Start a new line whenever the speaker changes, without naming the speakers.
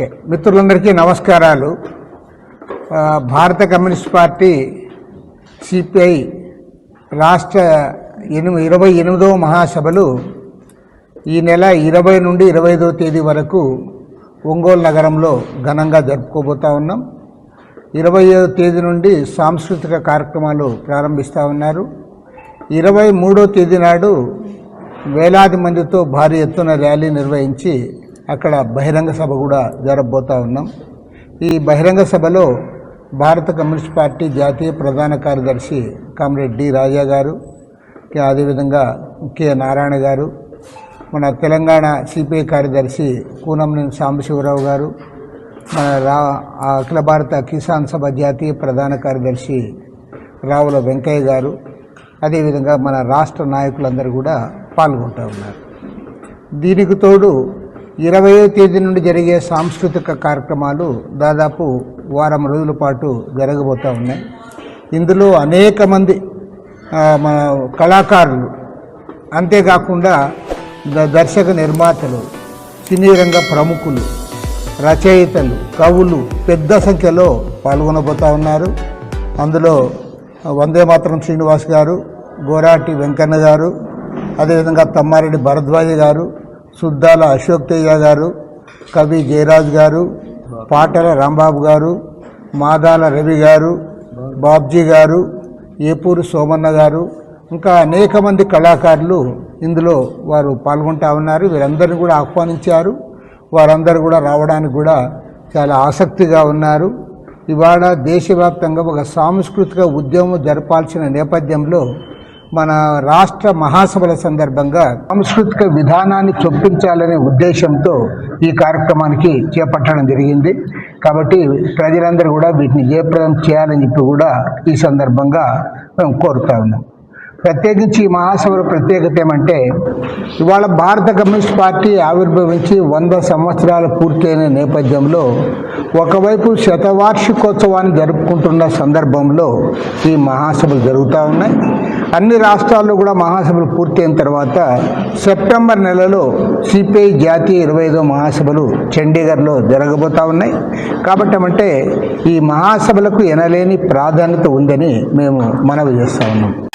Okay. మిత్రులందరికీ నమస్కారాలు. భారత కమ్యూనిస్ట్ పార్టీ సిపిఐ రాష్ట్ర ఎనిమిది ఇరవై ఎనిమిదవ మహాసభలు ఈ నెల ఇరవై నుండి ఇరవై ఐదవ తేదీ వరకు ఒంగోలు నగరంలో ఘనంగా జరుపుకోబోతా ఉన్నాం. ఇరవై తేదీ నుండి సాంస్కృతిక కార్యక్రమాలు ప్రారంభిస్తూ ఉన్నారు. ఇరవై మూడో తేదీ నాడు వేలాది మందితో భారీ ఎత్తున ర్యాలీ నిర్వహించి అక్కడ బహిరంగ సభ కూడా జరగబోతా ఉన్నాం. ఈ బహిరంగ సభలో భారత కమ్యూనిస్ట్ పార్టీ జాతీయ ప్రధాన కార్యదర్శి కామ్రేడ్ డి రాజా గారు అదేవిధంగా కె నారాయణ గారు మన తెలంగాణ సిపిఐ కార్యదర్శి కూనంనేని సాంబశివరావు గారు మన రా అఖిల భారత కిసాన్ సభ జాతీయ ప్రధాన కార్యదర్శి రావుల వెంకయ్య గారు అదేవిధంగా మన రాష్ట్ర నాయకులందరూ కూడా పాల్గొంటూ ఉన్నారు. దీనికి తోడు ఇరవయో తేదీ నుండి జరిగే సాంస్కృతిక కార్యక్రమాలు దాదాపు వారం రోజుల పాటు జరగబోతూ ఉన్నాయి. ఇందులో అనేక మంది మన కళాకారులు అంతేకాకుండా దర్శక నిర్మాతలు సినీ రంగ ప్రముఖులు రచయితలు కవులు పెద్ద సంఖ్యలో పాల్గొనబోతూ ఉన్నారు. అందులో వందే మాతరం శ్రీనివాస్ గారు గోరాటి వెంకన్న గారు అదేవిధంగా తమ్మారెడ్డి భరద్వాజ గారు సుద్దాల అశోక్ తేజ గారు కవి జయరాజ్ గారు పాటల రాంబాబు గారు మాదాల రవి గారు బాబ్జీ గారు ఏపూరు సోమన్న గారు ఇంకా అనేక మంది కళాకారులు ఇందులో వారు పాల్గొంటా ఉన్నారు. వీరందరిని కూడా ఆహ్వానించారు. వారందరూ కూడా రావడానికి కూడా చాలా ఆసక్తిగా ఉన్నారు. ఇవాళ దేశవ్యాప్తంగా ఒక సాంస్కృతిక ఉద్యమం జరపాల్సిన నేపథ్యంలో మన రాష్ట్ర మహాసభల సందర్భంగా సాంస్కృతిక విధానాన్ని చొప్పించాలనే ఉద్దేశంతో ఈ కార్యక్రమానికి చేపట్టడం జరిగింది. కాబట్టి ప్రజలందరూ కూడా వీటిని జయప్రదం చేయాలని చెప్పి కూడా ఈ సందర్భంగా మేము కోరుతా ఉన్నాం. ప్రత్యేకించి ఈ మహాసభల ప్రత్యేకత ఏమంటే ఇవాళ భారత కమ్యూనిస్ట్ పార్టీ ఆవిర్భవించి వంద సంవత్సరాలు పూర్తయిన నేపథ్యంలో ఒకవైపు శతవార్షికోత్సవాన్ని జరుపుకుంటున్న సందర్భంలో ఈ మహాసభలు జరుగుతూ ఉన్నాయి. అన్ని రాష్ట్రాల్లో కూడా మహాసభలు పూర్తయిన తర్వాత సెప్టెంబర్ నెలలో సిపిఐ జాతీయ ఇరవై ఐదో మహాసభలు చండీగఢ్లో జరగబోతా ఉన్నాయి. కాబట్టి అంటే ఈ మహాసభలకు ఎనలేని ప్రాధాన్యత ఉందని మేము మనవి చేస్తూ ఉన్నాం.